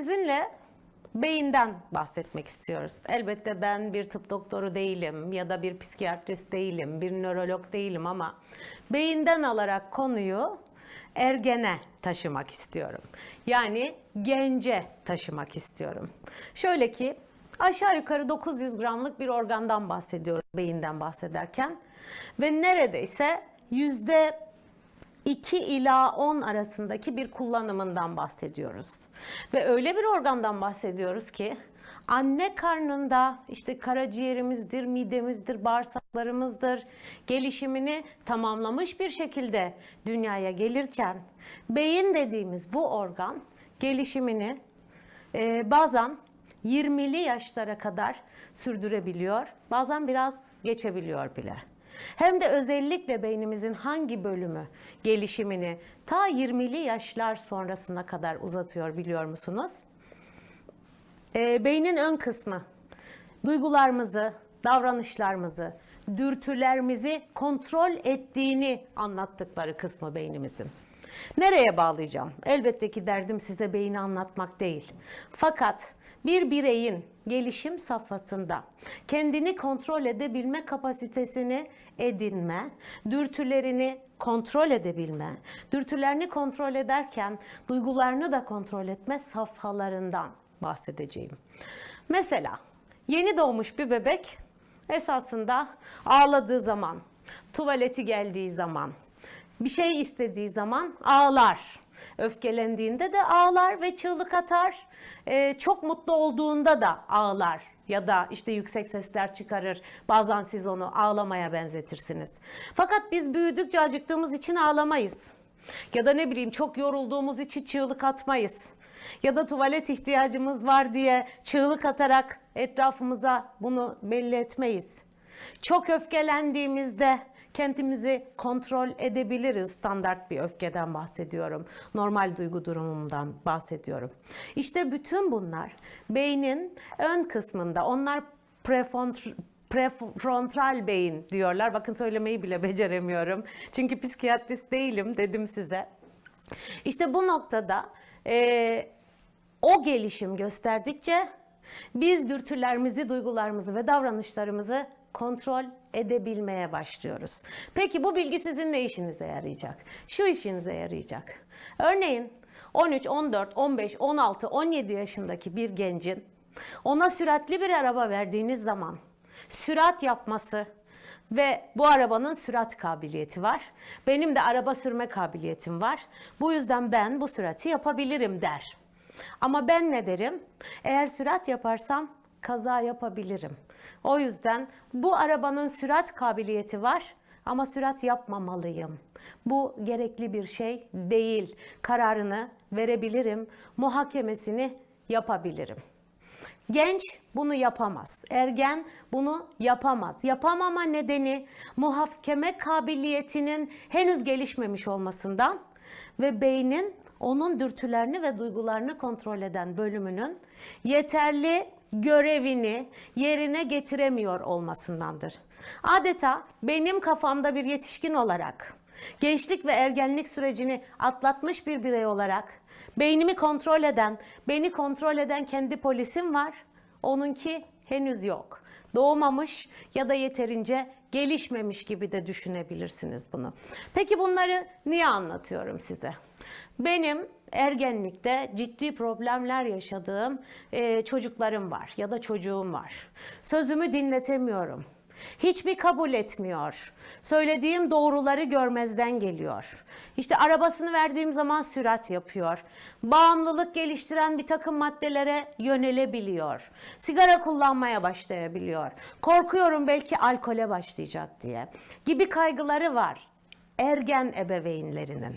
Sizinle beyinden bahsetmek istiyoruz. Elbette ben bir tıp doktoru değilim ya da bir psikiyatrist değilim, bir nörolog değilim ama beyinden alarak konuyu ergene taşımak istiyorum. Yani gence taşımak istiyorum. Şöyle ki aşağı yukarı 900 gramlık bir organdan bahsediyoruz beyinden bahsederken ve neredeyse yüzde 2 ila 10 arasındaki bir kullanımından bahsediyoruz. Ve öyle bir organdan bahsediyoruz ki anne karnında işte karaciğerimizdir, midemizdir, bağırsaklarımızdır gelişimini tamamlamış bir şekilde dünyaya gelirken beyin dediğimiz bu organ gelişimini e, bazen 20'li yaşlara kadar sürdürebiliyor, bazen biraz geçebiliyor bile. Hem de özellikle beynimizin hangi bölümü gelişimini ta 20'li yaşlar sonrasına kadar uzatıyor biliyor musunuz? Ee, beynin ön kısmı duygularımızı, davranışlarımızı, dürtülerimizi kontrol ettiğini anlattıkları kısmı beynimizin. Nereye bağlayacağım? Elbette ki derdim size beyni anlatmak değil. Fakat bir bireyin gelişim safhasında kendini kontrol edebilme kapasitesini edinme, dürtülerini kontrol edebilme, dürtülerini kontrol ederken duygularını da kontrol etme safhalarından bahsedeceğim. Mesela yeni doğmuş bir bebek esasında ağladığı zaman, tuvaleti geldiği zaman, bir şey istediği zaman ağlar. Öfkelendiğinde de ağlar ve çığlık atar. Ee, çok mutlu olduğunda da ağlar ya da işte yüksek sesler çıkarır. Bazen siz onu ağlamaya benzetirsiniz. Fakat biz büyüdükçe acıktığımız için ağlamayız. Ya da ne bileyim çok yorulduğumuz için çığlık atmayız. Ya da tuvalet ihtiyacımız var diye çığlık atarak etrafımıza bunu belli etmeyiz. Çok öfkelendiğimizde kendimizi kontrol edebiliriz. Standart bir öfkeden bahsediyorum. Normal duygu durumumdan bahsediyorum. İşte bütün bunlar beynin ön kısmında onlar prefrontal prefrontal beyin diyorlar. Bakın söylemeyi bile beceremiyorum. Çünkü psikiyatrist değilim dedim size. İşte bu noktada e, o gelişim gösterdikçe biz dürtülerimizi, duygularımızı ve davranışlarımızı kontrol edebilmeye başlıyoruz. Peki bu bilgi sizin ne işinize yarayacak? Şu işinize yarayacak. Örneğin 13, 14, 15, 16, 17 yaşındaki bir gencin ona süratli bir araba verdiğiniz zaman sürat yapması ve bu arabanın sürat kabiliyeti var. Benim de araba sürme kabiliyetim var. Bu yüzden ben bu sürati yapabilirim der. Ama ben ne derim? Eğer sürat yaparsam kaza yapabilirim. O yüzden bu arabanın sürat kabiliyeti var ama sürat yapmamalıyım. Bu gerekli bir şey değil. Kararını verebilirim, muhakemesini yapabilirim. Genç bunu yapamaz. Ergen bunu yapamaz. Yapamama nedeni muhakeme kabiliyetinin henüz gelişmemiş olmasından ve beynin onun dürtülerini ve duygularını kontrol eden bölümünün yeterli görevini yerine getiremiyor olmasındandır. Adeta benim kafamda bir yetişkin olarak gençlik ve ergenlik sürecini atlatmış bir birey olarak beynimi kontrol eden, beni kontrol eden kendi polisim var. Onunki henüz yok. Doğmamış ya da yeterince gelişmemiş gibi de düşünebilirsiniz bunu. Peki bunları niye anlatıyorum size? Benim ergenlikte ciddi problemler yaşadığım e, çocuklarım var ya da çocuğum var. Sözümü dinletemiyorum. Hiçbir kabul etmiyor. Söylediğim doğruları görmezden geliyor. İşte arabasını verdiğim zaman sürat yapıyor. Bağımlılık geliştiren bir takım maddelere yönelebiliyor. Sigara kullanmaya başlayabiliyor. Korkuyorum belki alkole başlayacak diye. Gibi kaygıları var ergen ebeveynlerinin.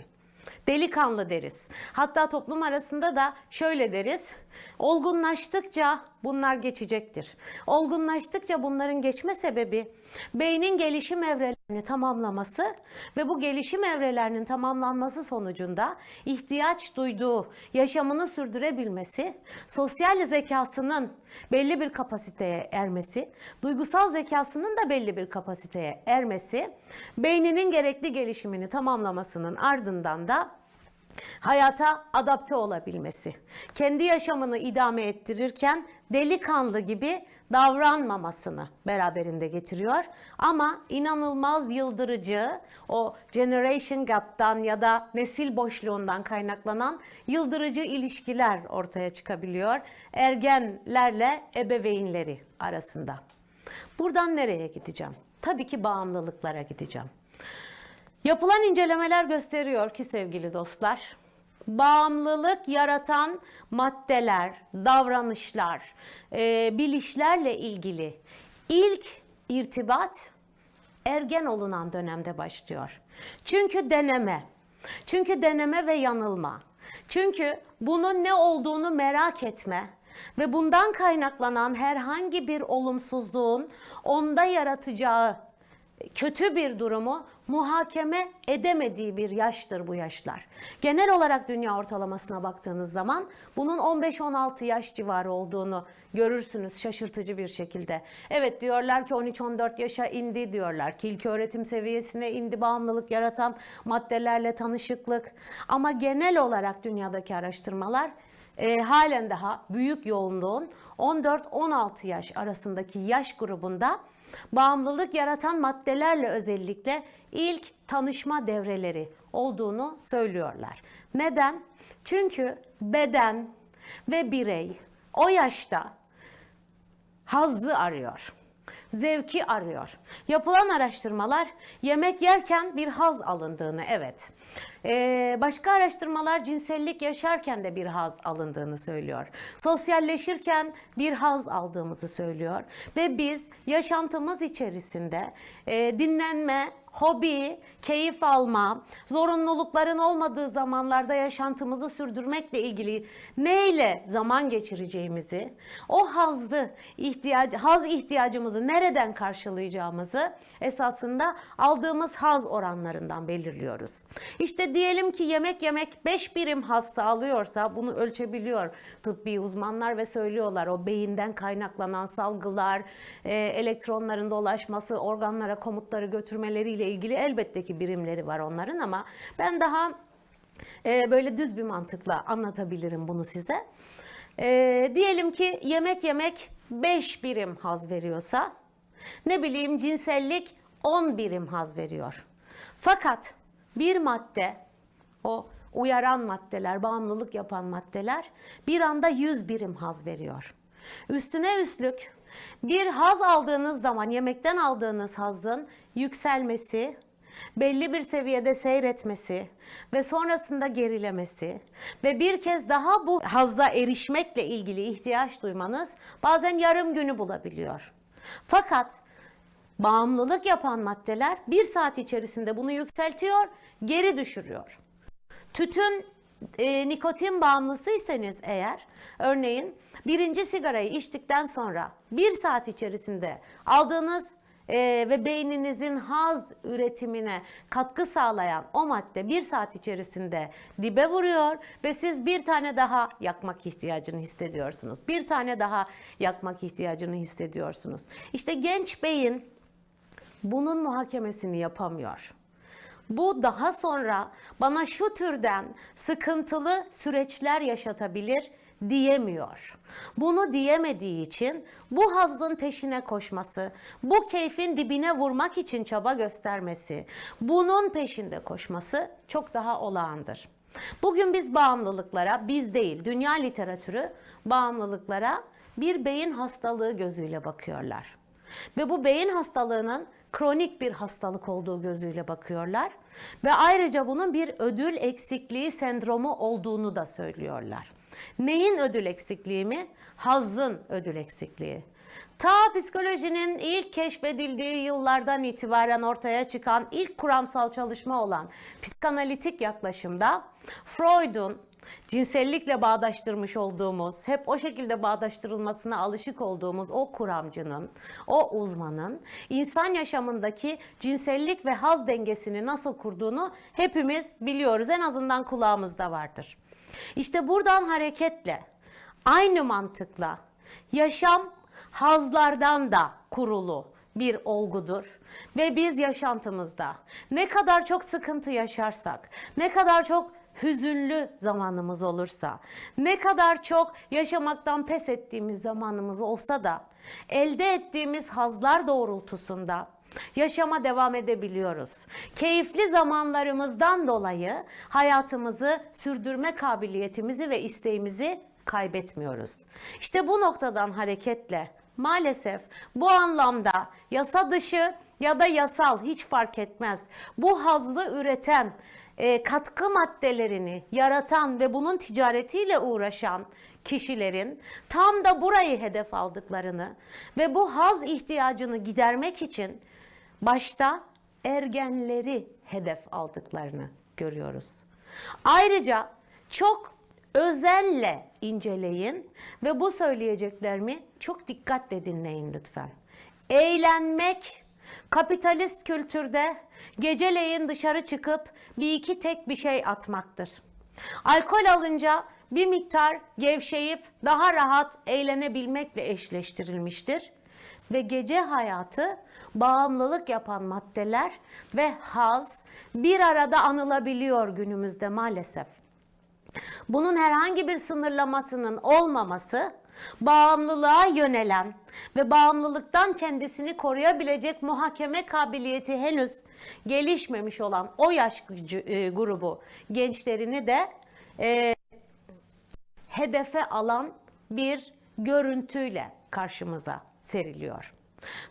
Delikanlı deriz. Hatta toplum arasında da şöyle deriz. Olgunlaştıkça bunlar geçecektir. Olgunlaştıkça bunların geçme sebebi beynin gelişim evrelerini tamamlaması ve bu gelişim evrelerinin tamamlanması sonucunda ihtiyaç duyduğu yaşamını sürdürebilmesi, sosyal zekasının belli bir kapasiteye ermesi, duygusal zekasının da belli bir kapasiteye ermesi, beyninin gerekli gelişimini tamamlamasının ardından da hayata adapte olabilmesi, kendi yaşamını idame ettirirken delikanlı gibi davranmamasını beraberinde getiriyor. Ama inanılmaz yıldırıcı o generation gap'tan ya da nesil boşluğundan kaynaklanan yıldırıcı ilişkiler ortaya çıkabiliyor ergenlerle ebeveynleri arasında. Buradan nereye gideceğim? Tabii ki bağımlılıklara gideceğim. Yapılan incelemeler gösteriyor ki sevgili dostlar, bağımlılık yaratan maddeler, davranışlar, e, bilişlerle ilgili ilk irtibat ergen olunan dönemde başlıyor. Çünkü deneme, çünkü deneme ve yanılma, çünkü bunun ne olduğunu merak etme ve bundan kaynaklanan herhangi bir olumsuzluğun onda yaratacağı kötü bir durumu muhakeme edemediği bir yaştır bu yaşlar. Genel olarak dünya ortalamasına baktığınız zaman bunun 15-16 yaş civarı olduğunu görürsünüz şaşırtıcı bir şekilde. Evet diyorlar ki 13-14 yaşa indi diyorlar ki ilk öğretim seviyesine indi bağımlılık yaratan maddelerle tanışıklık. Ama genel olarak dünyadaki araştırmalar e, halen daha büyük yoğunluğun 14-16 yaş arasındaki yaş grubunda bağımlılık yaratan maddelerle özellikle ilk tanışma devreleri olduğunu söylüyorlar. Neden? Çünkü beden ve birey o yaşta hazzı arıyor. Zevki arıyor. Yapılan araştırmalar yemek yerken bir haz alındığını evet. Ee, başka araştırmalar cinsellik yaşarken de bir haz alındığını söylüyor. Sosyalleşirken bir haz aldığımızı söylüyor. Ve biz yaşantımız içerisinde e, dinlenme, hobi, keyif alma, zorunlulukların olmadığı zamanlarda yaşantımızı sürdürmekle ilgili neyle zaman geçireceğimizi, o hazzı ihtiyacı, haz ihtiyacımızı nereden karşılayacağımızı esasında aldığımız haz oranlarından belirliyoruz. İşte diyelim ki yemek yemek 5 birim haz sağlıyorsa bunu ölçebiliyor tıbbi uzmanlar ve söylüyorlar o beyinden kaynaklanan salgılar, e, elektronların dolaşması, organlara komutları götürmeleriyle ilgili elbette ki birimleri var onların ama ben daha e, böyle düz bir mantıkla anlatabilirim bunu size. E, diyelim ki yemek yemek 5 birim haz veriyorsa ne bileyim cinsellik 10 birim haz veriyor. Fakat bir madde o uyaran maddeler, bağımlılık yapan maddeler bir anda 100 birim haz veriyor. Üstüne üstlük bir haz aldığınız zaman yemekten aldığınız hazın yükselmesi, belli bir seviyede seyretmesi ve sonrasında gerilemesi ve bir kez daha bu hazza erişmekle ilgili ihtiyaç duymanız bazen yarım günü bulabiliyor. Fakat bağımlılık yapan maddeler bir saat içerisinde bunu yükseltiyor, geri düşürüyor. Tütün e, nikotin bağımlısıysanız eğer, örneğin birinci sigarayı içtikten sonra bir saat içerisinde aldığınız e, ve beyninizin haz üretimine katkı sağlayan o madde bir saat içerisinde dibe vuruyor ve siz bir tane daha yakmak ihtiyacını hissediyorsunuz. Bir tane daha yakmak ihtiyacını hissediyorsunuz. İşte genç beyin bunun muhakemesini yapamıyor. Bu daha sonra bana şu türden sıkıntılı süreçler yaşatabilir diyemiyor. Bunu diyemediği için bu hazzın peşine koşması, bu keyfin dibine vurmak için çaba göstermesi, bunun peşinde koşması çok daha olağandır. Bugün biz bağımlılıklara, biz değil, dünya literatürü bağımlılıklara bir beyin hastalığı gözüyle bakıyorlar. Ve bu beyin hastalığının kronik bir hastalık olduğu gözüyle bakıyorlar. Ve ayrıca bunun bir ödül eksikliği sendromu olduğunu da söylüyorlar. Neyin ödül eksikliği mi? Hazzın ödül eksikliği. Ta psikolojinin ilk keşfedildiği yıllardan itibaren ortaya çıkan ilk kuramsal çalışma olan psikanalitik yaklaşımda Freud'un cinsellikle bağdaştırmış olduğumuz, hep o şekilde bağdaştırılmasına alışık olduğumuz o kuramcının, o uzmanın insan yaşamındaki cinsellik ve haz dengesini nasıl kurduğunu hepimiz biliyoruz. En azından kulağımızda vardır. İşte buradan hareketle, aynı mantıkla yaşam hazlardan da kurulu bir olgudur. Ve biz yaşantımızda ne kadar çok sıkıntı yaşarsak, ne kadar çok hüzünlü zamanımız olursa, ne kadar çok yaşamaktan pes ettiğimiz zamanımız olsa da elde ettiğimiz hazlar doğrultusunda yaşama devam edebiliyoruz. Keyifli zamanlarımızdan dolayı hayatımızı sürdürme kabiliyetimizi ve isteğimizi kaybetmiyoruz. İşte bu noktadan hareketle maalesef bu anlamda yasa dışı ya da yasal hiç fark etmez. Bu hazzı üreten, e, katkı maddelerini yaratan ve bunun ticaretiyle uğraşan kişilerin tam da burayı hedef aldıklarını ve bu haz ihtiyacını gidermek için başta ergenleri hedef aldıklarını görüyoruz. Ayrıca çok özenle inceleyin ve bu söyleyeceklerimi çok dikkatle dinleyin lütfen. Eğlenmek kapitalist kültürde geceleyin dışarı çıkıp bir iki tek bir şey atmaktır. Alkol alınca bir miktar gevşeyip daha rahat eğlenebilmekle eşleştirilmiştir ve gece hayatı bağımlılık yapan maddeler ve haz bir arada anılabiliyor günümüzde maalesef. Bunun herhangi bir sınırlamasının olmaması bağımlılığa yönelen ve bağımlılıktan kendisini koruyabilecek muhakeme kabiliyeti henüz gelişmemiş olan o yaş e, grubu gençlerini de e, hedefe alan bir görüntüyle karşımıza seriliyor.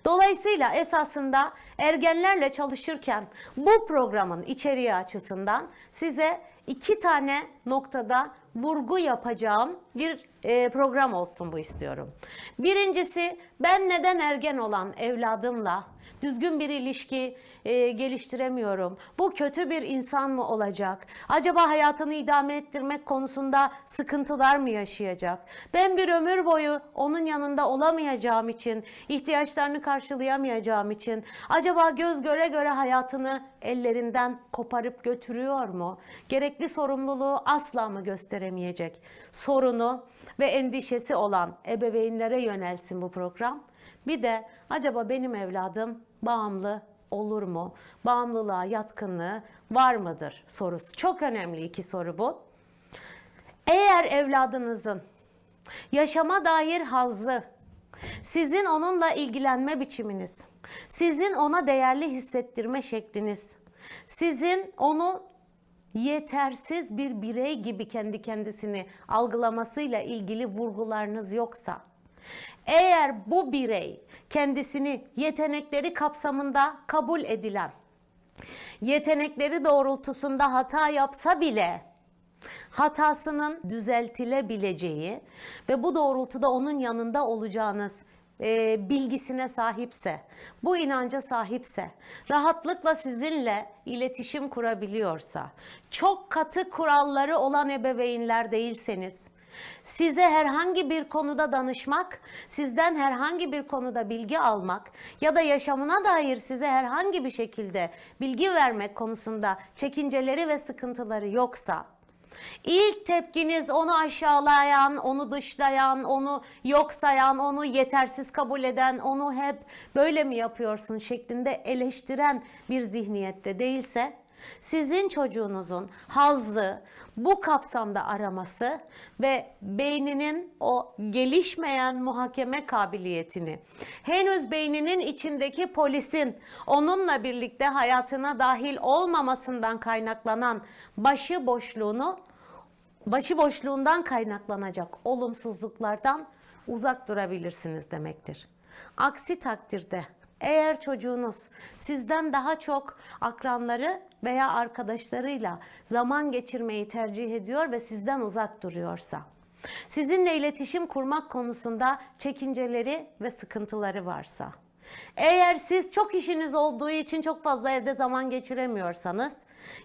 Dolayısıyla esasında ergenlerle çalışırken bu programın içeriği açısından size iki tane noktada vurgu yapacağım bir e, program olsun bu istiyorum. Birincisi ben neden ergen olan evladımla düzgün bir ilişki e, geliştiremiyorum. Bu kötü bir insan mı olacak? Acaba hayatını idame ettirmek konusunda sıkıntılar mı yaşayacak? Ben bir ömür boyu onun yanında olamayacağım için, ihtiyaçlarını karşılayamayacağım için acaba göz göre göre hayatını ellerinden koparıp götürüyor mu? Gerekli sorumluluğu asla mı gösteremeyecek? Sorunu ve endişesi olan ebeveynlere yönelsin bu program. Bir de acaba benim evladım bağımlı olur mu? Bağımlılığa yatkınlığı var mıdır sorusu. Çok önemli iki soru bu. Eğer evladınızın yaşama dair hazzı, sizin onunla ilgilenme biçiminiz, sizin ona değerli hissettirme şekliniz, sizin onu yetersiz bir birey gibi kendi kendisini algılamasıyla ilgili vurgularınız yoksa, eğer bu birey kendisini yetenekleri kapsamında kabul edilen, yetenekleri doğrultusunda hata yapsa bile hatasının düzeltilebileceği ve bu doğrultuda onun yanında olacağınız e, bilgisine sahipse, bu inanca sahipse, rahatlıkla sizinle iletişim kurabiliyorsa, çok katı kuralları olan ebeveynler değilseniz, size herhangi bir konuda danışmak, sizden herhangi bir konuda bilgi almak ya da yaşamına dair size herhangi bir şekilde bilgi vermek konusunda çekinceleri ve sıkıntıları yoksa, İlk tepkiniz onu aşağılayan, onu dışlayan, onu yok sayan, onu yetersiz kabul eden, onu hep böyle mi yapıyorsun şeklinde eleştiren bir zihniyette değilse sizin çocuğunuzun hazzı bu kapsamda araması ve beyninin o gelişmeyen muhakeme kabiliyetini, henüz beyninin içindeki polisin onunla birlikte hayatına dahil olmamasından kaynaklanan başı boşluğunu başıboşluğundan kaynaklanacak olumsuzluklardan uzak durabilirsiniz demektir. Aksi takdirde eğer çocuğunuz sizden daha çok akranları veya arkadaşlarıyla zaman geçirmeyi tercih ediyor ve sizden uzak duruyorsa, sizinle iletişim kurmak konusunda çekinceleri ve sıkıntıları varsa, eğer siz çok işiniz olduğu için çok fazla evde zaman geçiremiyorsanız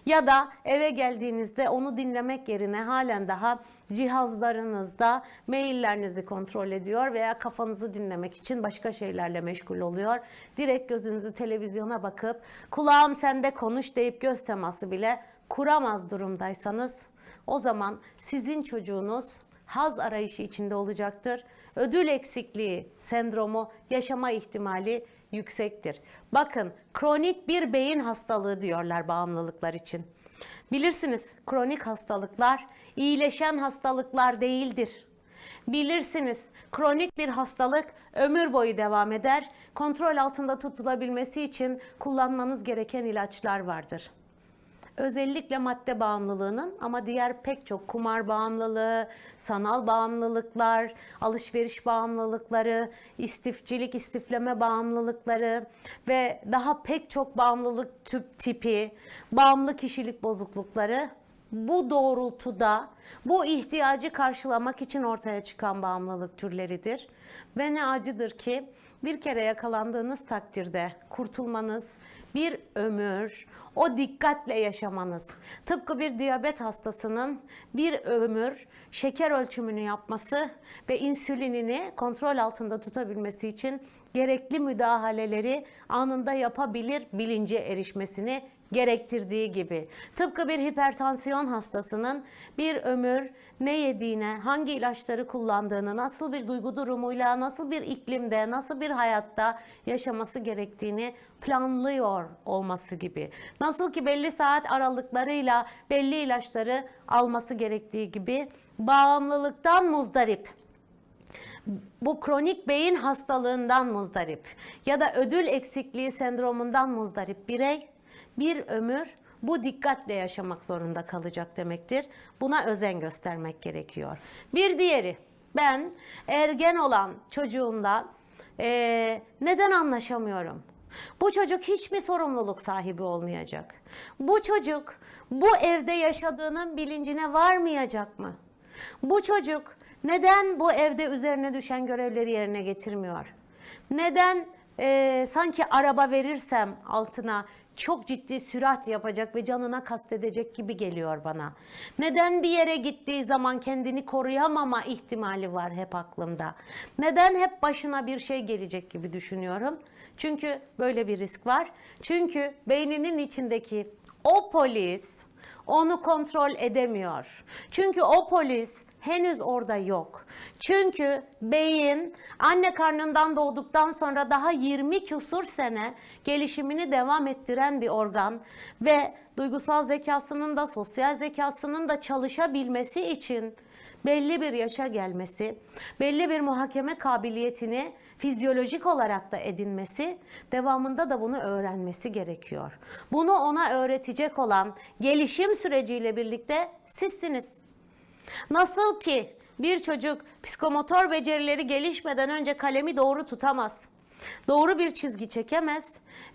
ya da eve geldiğinizde onu dinlemek yerine halen daha cihazlarınızda maillerinizi kontrol ediyor veya kafanızı dinlemek için başka şeylerle meşgul oluyor. Direkt gözünüzü televizyona bakıp kulağım sende konuş deyip göz teması bile kuramaz durumdaysanız o zaman sizin çocuğunuz haz arayışı içinde olacaktır. Ödül eksikliği sendromu yaşama ihtimali yüksektir. Bakın kronik bir beyin hastalığı diyorlar bağımlılıklar için. Bilirsiniz kronik hastalıklar iyileşen hastalıklar değildir. Bilirsiniz kronik bir hastalık ömür boyu devam eder. Kontrol altında tutulabilmesi için kullanmanız gereken ilaçlar vardır. Özellikle madde bağımlılığının ama diğer pek çok kumar bağımlılığı, sanal bağımlılıklar, alışveriş bağımlılıkları, istifçilik, istifleme bağımlılıkları ve daha pek çok bağımlılık tüp tipi, bağımlı kişilik bozuklukları bu doğrultuda bu ihtiyacı karşılamak için ortaya çıkan bağımlılık türleridir. Ve ne acıdır ki bir kere yakalandığınız takdirde kurtulmanız bir ömür, o dikkatle yaşamanız. Tıpkı bir diyabet hastasının bir ömür şeker ölçümünü yapması ve insülinini kontrol altında tutabilmesi için gerekli müdahaleleri anında yapabilir bilince erişmesini gerektirdiği gibi. Tıpkı bir hipertansiyon hastasının bir ömür ne yediğine, hangi ilaçları kullandığını, nasıl bir duygu durumuyla, nasıl bir iklimde, nasıl bir hayatta yaşaması gerektiğini planlıyor olması gibi. Nasıl ki belli saat aralıklarıyla belli ilaçları alması gerektiği gibi bağımlılıktan muzdarip bu kronik beyin hastalığından muzdarip ya da ödül eksikliği sendromundan muzdarip birey bir ömür bu dikkatle yaşamak zorunda kalacak demektir. Buna özen göstermek gerekiyor. Bir diğeri ben ergen olan çocuğumda eee, neden anlaşamıyorum? Bu çocuk hiç mi sorumluluk sahibi olmayacak? Bu çocuk bu evde yaşadığının bilincine varmayacak mı? Bu çocuk neden bu evde üzerine düşen görevleri yerine getirmiyor? Neden eee, sanki araba verirsem altına çok ciddi sürat yapacak ve canına kastedecek gibi geliyor bana. Neden bir yere gittiği zaman kendini koruyamama ihtimali var hep aklımda. Neden hep başına bir şey gelecek gibi düşünüyorum? Çünkü böyle bir risk var. Çünkü beyninin içindeki o polis onu kontrol edemiyor. Çünkü o polis henüz orada yok. Çünkü beyin anne karnından doğduktan sonra daha 20 küsur sene gelişimini devam ettiren bir organ ve duygusal zekasının da sosyal zekasının da çalışabilmesi için belli bir yaşa gelmesi, belli bir muhakeme kabiliyetini fizyolojik olarak da edinmesi, devamında da bunu öğrenmesi gerekiyor. Bunu ona öğretecek olan gelişim süreciyle birlikte sizsiniz. Nasıl ki bir çocuk psikomotor becerileri gelişmeden önce kalemi doğru tutamaz. Doğru bir çizgi çekemez.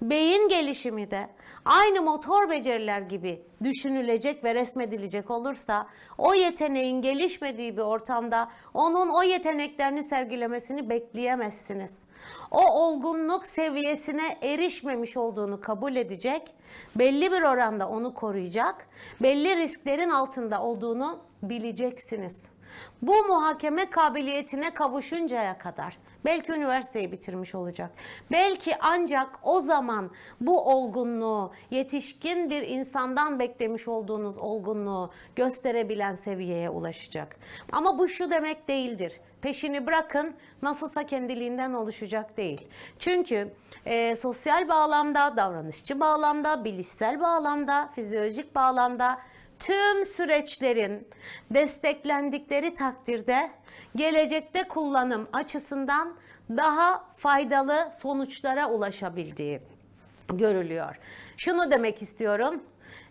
Beyin gelişimi de aynı motor beceriler gibi düşünülecek ve resmedilecek olursa o yeteneğin gelişmediği bir ortamda onun o yeteneklerini sergilemesini bekleyemezsiniz. O olgunluk seviyesine erişmemiş olduğunu kabul edecek, belli bir oranda onu koruyacak, belli risklerin altında olduğunu bileceksiniz. Bu muhakeme kabiliyetine kavuşuncaya kadar belki üniversiteyi bitirmiş olacak. Belki ancak o zaman bu olgunluğu yetişkin bir insandan beklemiş olduğunuz olgunluğu gösterebilen seviyeye ulaşacak. Ama bu şu demek değildir. Peşini bırakın nasılsa kendiliğinden oluşacak değil. Çünkü e, sosyal bağlamda, davranışçı bağlamda, bilişsel bağlamda, fizyolojik bağlamda tüm süreçlerin desteklendikleri takdirde gelecekte kullanım açısından daha faydalı sonuçlara ulaşabildiği görülüyor. Şunu demek istiyorum.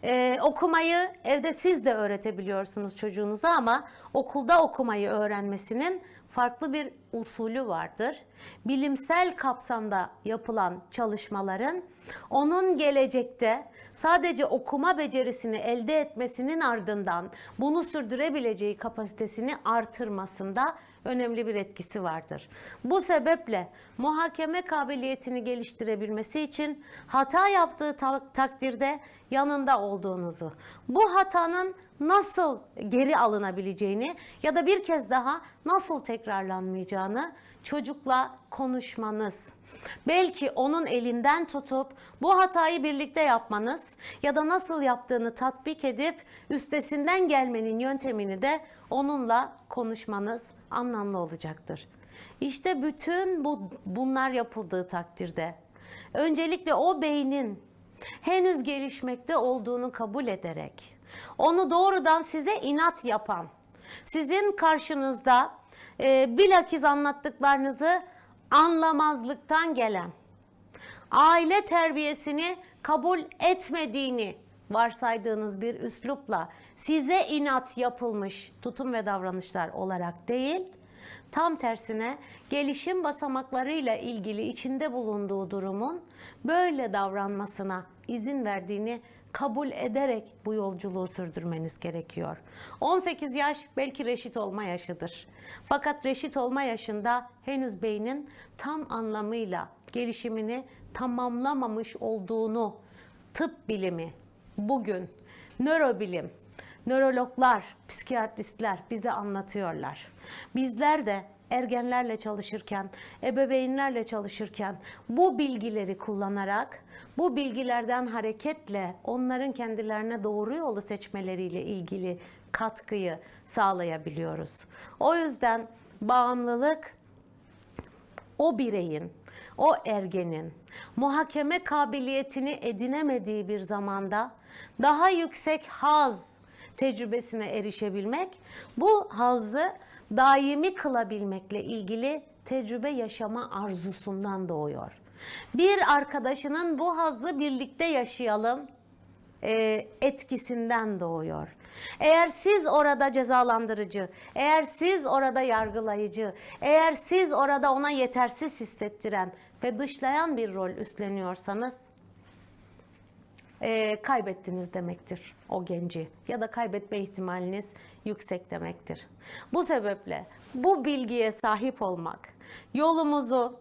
Ee, okumayı evde siz de öğretebiliyorsunuz çocuğunuza ama okulda okumayı öğrenmesinin farklı bir usulü vardır. Bilimsel kapsamda yapılan çalışmaların onun gelecekte sadece okuma becerisini elde etmesinin ardından bunu sürdürebileceği kapasitesini artırmasında önemli bir etkisi vardır. Bu sebeple muhakeme kabiliyetini geliştirebilmesi için hata yaptığı ta- takdirde yanında olduğunuzu, bu hatanın nasıl geri alınabileceğini ya da bir kez daha nasıl tekrarlanmayacağını çocukla konuşmanız. Belki onun elinden tutup bu hatayı birlikte yapmanız ya da nasıl yaptığını tatbik edip üstesinden gelmenin yöntemini de onunla konuşmanız anlamlı olacaktır. İşte bütün bu bunlar yapıldığı takdirde öncelikle o beynin henüz gelişmekte olduğunu kabul ederek onu doğrudan size inat yapan, sizin karşınızda e, bilakis anlattıklarınızı anlamazlıktan gelen, aile terbiyesini kabul etmediğini varsaydığınız bir üslupla size inat yapılmış tutum ve davranışlar olarak değil, tam tersine gelişim basamaklarıyla ilgili içinde bulunduğu durumun böyle davranmasına izin verdiğini kabul ederek bu yolculuğu sürdürmeniz gerekiyor. 18 yaş belki reşit olma yaşıdır. Fakat reşit olma yaşında henüz beynin tam anlamıyla gelişimini tamamlamamış olduğunu tıp bilimi bugün nörobilim, nörologlar, psikiyatristler bize anlatıyorlar. Bizler de ergenlerle çalışırken, ebeveynlerle çalışırken bu bilgileri kullanarak, bu bilgilerden hareketle onların kendilerine doğru yolu seçmeleriyle ilgili katkıyı sağlayabiliyoruz. O yüzden bağımlılık o bireyin, o ergenin muhakeme kabiliyetini edinemediği bir zamanda daha yüksek haz tecrübesine erişebilmek, bu hazzı daimi kılabilmekle ilgili tecrübe yaşama arzusundan doğuyor. Bir arkadaşının bu hazzı birlikte yaşayalım e, etkisinden doğuyor. Eğer siz orada cezalandırıcı, eğer siz orada yargılayıcı, eğer siz orada ona yetersiz hissettiren ve dışlayan bir rol üstleniyorsanız e, kaybettiniz demektir o genci ya da kaybetme ihtimaliniz yüksek demektir. Bu sebeple bu bilgiye sahip olmak yolumuzu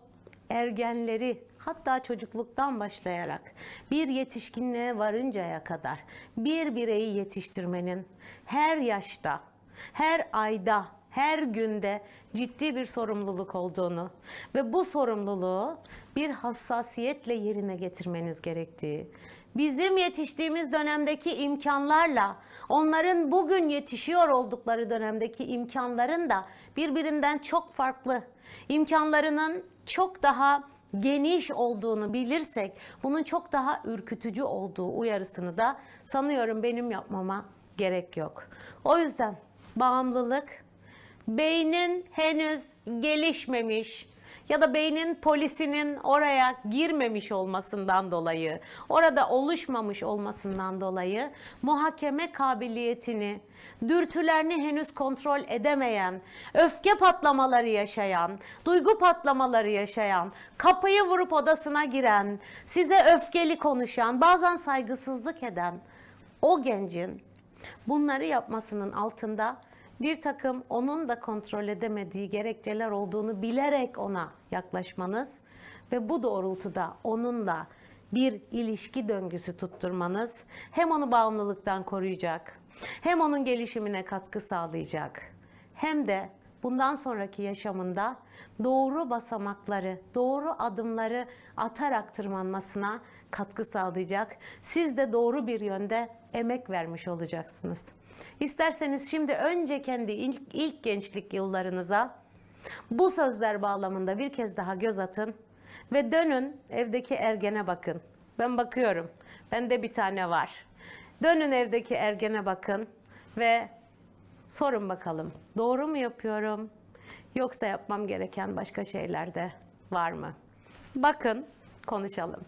ergenleri hatta çocukluktan başlayarak bir yetişkinliğe varıncaya kadar bir bireyi yetiştirmenin her yaşta, her ayda, her günde ciddi bir sorumluluk olduğunu ve bu sorumluluğu bir hassasiyetle yerine getirmeniz gerektiği, bizim yetiştiğimiz dönemdeki imkanlarla onların bugün yetişiyor oldukları dönemdeki imkanların da birbirinden çok farklı, imkanlarının çok daha geniş olduğunu bilirsek bunun çok daha ürkütücü olduğu uyarısını da sanıyorum benim yapmama gerek yok. O yüzden bağımlılık beynin henüz gelişmemiş ya da beynin polisinin oraya girmemiş olmasından dolayı, orada oluşmamış olmasından dolayı muhakeme kabiliyetini, dürtülerini henüz kontrol edemeyen, öfke patlamaları yaşayan, duygu patlamaları yaşayan, kapıyı vurup odasına giren, size öfkeli konuşan, bazen saygısızlık eden o gencin bunları yapmasının altında bir takım onun da kontrol edemediği gerekçeler olduğunu bilerek ona yaklaşmanız ve bu doğrultuda onunla bir ilişki döngüsü tutturmanız hem onu bağımlılıktan koruyacak, hem onun gelişimine katkı sağlayacak, hem de bundan sonraki yaşamında doğru basamakları, doğru adımları atarak tırmanmasına katkı sağlayacak. Siz de doğru bir yönde emek vermiş olacaksınız. İsterseniz şimdi önce kendi ilk, ilk gençlik yıllarınıza bu sözler bağlamında bir kez daha göz atın ve dönün evdeki ergene bakın. Ben bakıyorum. Bende bir tane var. Dönün evdeki ergene bakın ve sorun bakalım. Doğru mu yapıyorum? Yoksa yapmam gereken başka şeyler de var mı? Bakın, konuşalım.